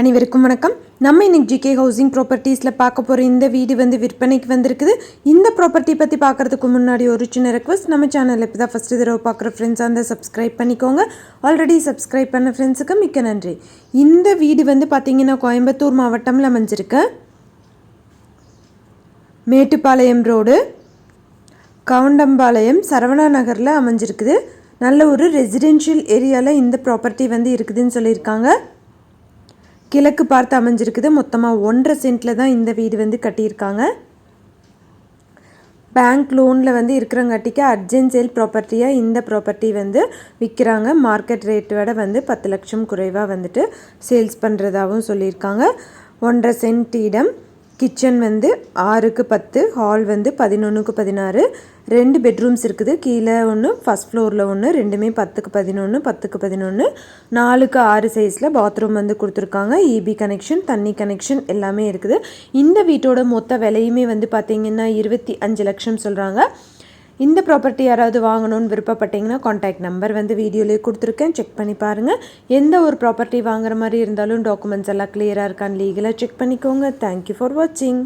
அனைவருக்கும் வணக்கம். நம்ம இன்னைக்கு ஜிகே ஹவுசிங் ப்ராப்பர்ட்டிஸில் பார்க்க போகிற இந்த வீடு வந்து விற்பனைக்கு வந்திருக்குது. இந்த ப்ராப்பர்ட்டி பற்றி பார்க்குறதுக்கு முன்னாடி ஒரு சின்ன ரெக்வஸ்ட் நம்ம சேனலில் இப்போ தான் ஃபஸ்ட்டு தடவை பார்க்குற ஃப்ரெண்ட்ஸ் அந்த சப்ஸ்கிரைப் பண்ணிக்கோங்க. ஆல்ரெடி சப்ஸ்கிரைப் பண்ண ஃப்ரெண்ட்ஸுக்கு மிக்க நன்றி. இந்த வீடு வந்து பார்த்திங்கன்னா கோயம்புத்தூர் மாவட்டமில் அமைஞ்சிருக்கு. மேட்டுப்பாளையம் ரோடு கவுண்டம்பாளையம் சரவணா நகரில் அமைஞ்சிருக்குது. நல்ல ஒரு ரெசிடென்ஷியல் ஏரியாவில் இந்த ப்ராப்பர்ட்டி வந்து இருக்குதுன்னு சொல்லியிருக்காங்க. கிழக்கு பார்த்து அமைஞ்சிருக்குது. மொத்தமாக ஒன்றரை சென்ட்டில் தான் இந்த வீடு வந்து கட்டியிருக்காங்க. பேங்க் லோனில் வந்து இருக்கிறங்காட்டிக்கு அர்ஜென்ட் சேல் ப்ராப்பர்ட்டியாக இந்த ப்ராப்பர்ட்டி வந்து விற்கிறாங்க மார்க்கெட் ரேட்டோட வந்து பத்து லட்சம் குறைவாக வந்துட்டு சேல்ஸ் பண்ணுறதாகவும் சொல்லியிருக்காங்க. ஒன்றரை சென்ட் இடம். கிச்சன் வந்து ஆறுக்கு பத்து ஹால் வந்து பதினொன்றுக்கு பதினாறு. ரெண்டு பெட்ரூம்ஸ் இருக்குது. கீழே ஒன்று ஃபஸ்ட் ஃப்ளோரில் ஒன்று ரெண்டுமே பத்துக்கு பதினொன்று பத்துக்கு பதினொன்று நாலுக்கு ஆறு சைஸில் பாத்ரூம் வந்து கொடுத்துருக்காங்க. இபி கனெக்ஷன் தண்ணி கனெக்ஷன் எல்லாமே இருக்குது. இந்த வீட்டோட மொத்த விலையுமே வந்து பார்த்திங்கன்னா இருபத்தி அஞ்சு லட்சம் சொல்கிறாங்க இந்த ப்ராப்பர்ட்டி யாராவது வாங்கணும்னு விருப்பப்பட்டீங்கன்னா காண்டாக்ட் நம்பர் வந்து வீடியோலேயே கொடுத்துருக்கேன். செக் பண்ணி பாருங்கள் எந்த ஒரு ப்ராப்பர்ட்டி வாங்குற மாதிரி இருந்தாலும் டாக்குமெண்ட்ஸ் எல்லாம் கிளியராக இருக்கான்னு லீகலாக செக் பண்ணிக்கோங்க. தேங்க்யூ ஃபார் வாட்சிங்